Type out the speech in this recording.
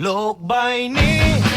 โลกใบนี้